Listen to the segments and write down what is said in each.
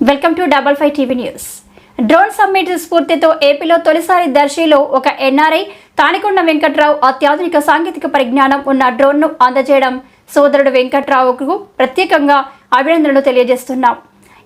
Welcome to double five TV news drone summit స్ఫూర్తితో ఏపీలో తొలిసారి దర్శిలో ఒక ఎన్ఆర్ఐ తానికొండ వెంకట్రావు అత్యాధునిక సాంకేతిక పరిజ్ఞానం ఉన్న డ్రోన్ను అందజేయడం సోదరుడు వెంకట్రావుకు ప్రత్యేకంగా అభినందనలు తెలియజేస్తున్నాం.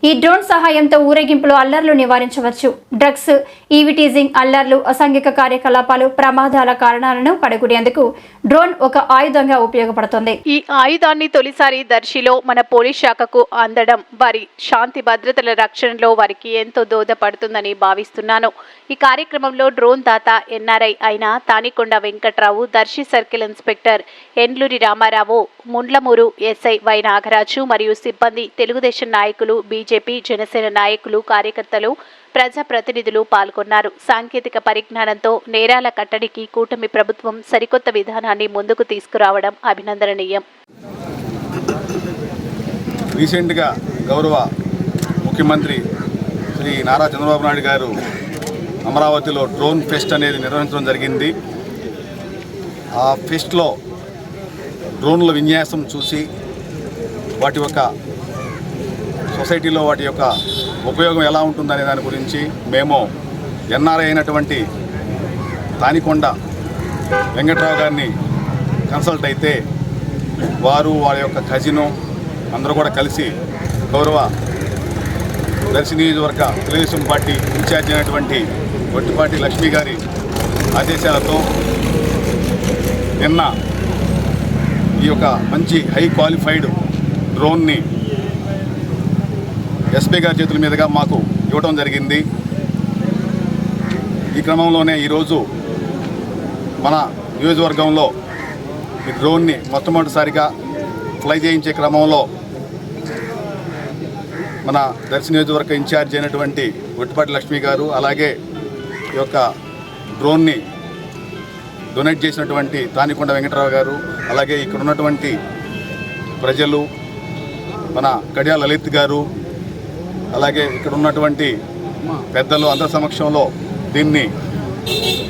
ఈ డ్రోన్ సహాయంతో ఊరేగింపులు అల్లర్లు నివారించవచ్చు. డ్రగ్స్ ఈవిటీజింగ్ అల్లర్లు అసాంఘిక కార్యకలాపాలు ప్రమాదాల కారణాలను పడగొడేందుకు డ్రోన్ ఒక ఆయుధంగా ఉపయోగపడుతుంది. ఈ ఆయుధాన్ని తొలిసారి దర్శిలో మన పోలీస్ శాఖకు అందడం వారి శాంతి భద్రతల రక్షణలో వారికి ఎంతో దోహదపడుతుందని భావిస్తున్నాను. ఈ కార్యక్రమంలో డ్రోన్ దాత ఎన్ఆర్ఐ అయిన Tanikonda Venkatrao Darsi circle inspector Endluri Ramarao Mundlamuru SI Y Nagaraju మరియు సిబ్బంది తెలుగుదేశం నాయకులు బీజేపీ జనసేన నాయకులు కార్యకర్తలు ప్రజాప్రతినిధులు పాల్గొన్నారు. సాంకేతిక పరిజ్ఞానంతో నేరాల కట్టడికి కూటమి ప్రభుత్వం సరికొత్త విధానాన్ని ముందుకు తీసుకురావడం అభినందనీయం రీసెంట్గా గౌరవ ముఖ్యమంత్రి శ్రీ నారా చంద్రబాబు నాయుడు గారు అమరావతిలో డ్రోన్ ఫెస్ట్ అనేది నిర్వహించడం జరిగింది. ఆ ఫెస్ట్లో డ్రోన్ల విన్యాసం చూసి వాటి యొక్క సొసైటీలో వాటి యొక్క ఉపయోగం ఎలా ఉంటుందనే దాని గురించి మేము ఎన్ఆర్ఐ అయినటువంటి తానికొండ వెంకట్రావు గారిని కన్సల్ట్ అయితే వారు వారి యొక్క ఖజిను అందరూ కూడా కలిసి గౌరవ దర్శి నియోజకవర్గ తెలుగుదేశం పార్టీ ఇన్ఛార్జ్ అయినటువంటి ఒట్టిపాటి లక్ష్మి గారి ఆదేశాలతో నిన్న ఈ యొక్క మంచి హై క్వాలిఫైడ్ డ్రోన్ని ఎస్పీ గారి చేతుల మీదుగా మాకు ఇవ్వడం జరిగింది. ఈ క్రమంలోనే ఈరోజు మన నియోజకవర్గంలో ఈ డ్రోన్ని మొట్టమొదటిసారిగా ఫ్లై చేయించే క్రమంలో మన దర్శి నియోజకవర్గ ఇన్ఛార్జ్ అయినటువంటి గుట్టుపాటి లక్ష్మి గారు అలాగే ఈ యొక్క డ్రోన్ని డొనేట్ చేసినటువంటి తానికొండ వెంకటరావు గారు అలాగే ఇక్కడ ఉన్నటువంటి ప్రజలు మన కడియా లలిత్ గారు అలాగే ఇక్కడ ఉన్నటువంటి పెద్దలు అందరి సమక్షంలో దీన్ని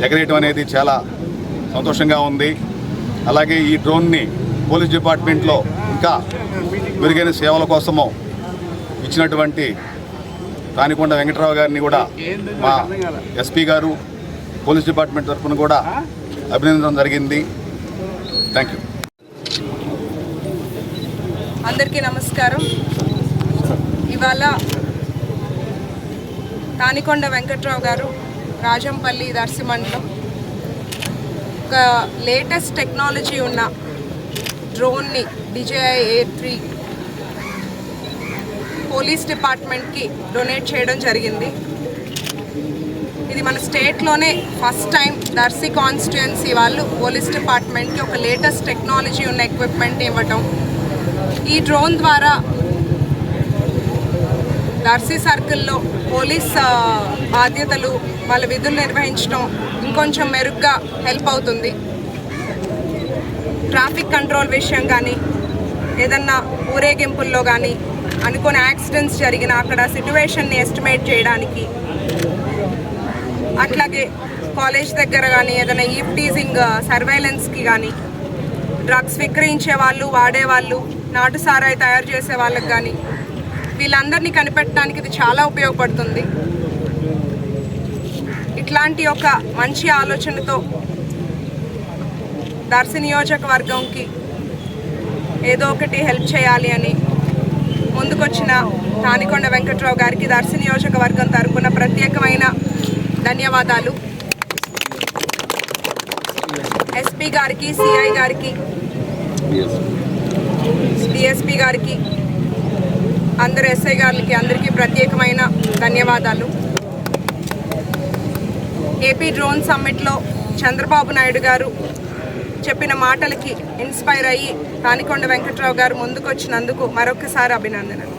ఎగరేయటం అనేది చాలా సంతోషంగా ఉంది. అలాగే ఈ డ్రోన్ని పోలీస్ డిపార్ట్మెంట్లో ఇంకా మెరుగైన సేవల కోసము ఇచ్చినటువంటి కానికొండ వెంకటరావు గారిని కూడా మా ఎస్పీ గారు పోలీస్ డిపార్ట్మెంట్ తరఫున కూడా అభినందించడం జరిగింది. Thank you. అందరికీ నమస్కారం. ఇవాళ తానికొండ వెంకట్రావు గారు రాజంపల్లి దర్శిమండలం ఒక లేటెస్ట్ టెక్నాలజీ ఉన్న డ్రోన్ని డిజేఐ ఎయిర్ త్రీ పోలీస్ డిపార్ట్మెంట్కి డొనేట్ చేయడం జరిగింది. ఇది మన స్టేట్లోనే ఫస్ట్ టైం దర్శి కాన్స్టిట్యుయెన్సీ వాళ్ళు పోలీస్ డిపార్ట్మెంట్కి ఒక లేటెస్ట్ టెక్నాలజీ ఉన్న ఎక్విప్మెంట్ ఇవ్వటం. ఈ డ్రోన్ ద్వారా నర్సీ సర్కిల్లో పోలీస్ బాధ్యతలు వాళ్ళ విధులు నిర్వహించడం ఇంకొంచెం మెరుగ్గా హెల్ప్ అవుతుంది. ట్రాఫిక్ కంట్రోల్ విషయం కానీ ఏదన్నా ఊరేగింపుల్లో కానీ అనుకోని యాక్సిడెంట్స్ జరిగిన అక్కడ సిట్యువేషన్ని ఎస్టిమేట్ చేయడానికి అట్లాగే కాలేజ్ దగ్గర కానీ ఏదైనా ఈవ్ టీజింగ్ సర్వైలెన్స్కి కానీ డ్రగ్స్ విక్రయించే వాళ్ళు వాడేవాళ్ళు నాటు సారాయి తయారు చేసే వాళ్ళకి కానీ వీళ్ళందరినీ కనిపెట్టడానికి ఇది చాలా ఉపయోగపడుతుంది. ఇట్లాంటి ఒక మంచి ఆలోచనతో దర్శి నియోజకవర్గంకి ఏదో ఒకటి హెల్ప్ చేయాలి అని ముందుకొచ్చిన తానికొండ వెంకట్రావు గారికి దర్శి నియోజకవర్గం తరపున ప్రత్యేకమైన ధన్యవాదాలు. ఎస్పీ గారికి సిఐ గారికి డిఎస్పీ గారికి అందరు ఎస్ఐ గారికి అందరికీ ప్రత్యేకమైన ధన్యవాదాలు. ఏపీ డ్రోన్ సమ్మిట్లో చంద్రబాబు నాయుడు గారు చెప్పిన మాటలకి ఇన్స్పైర్ అయ్యి తానికొండ వెంకట్రావు గారు ముందుకొచ్చినందుకు మరొకసారి అభినందనలు.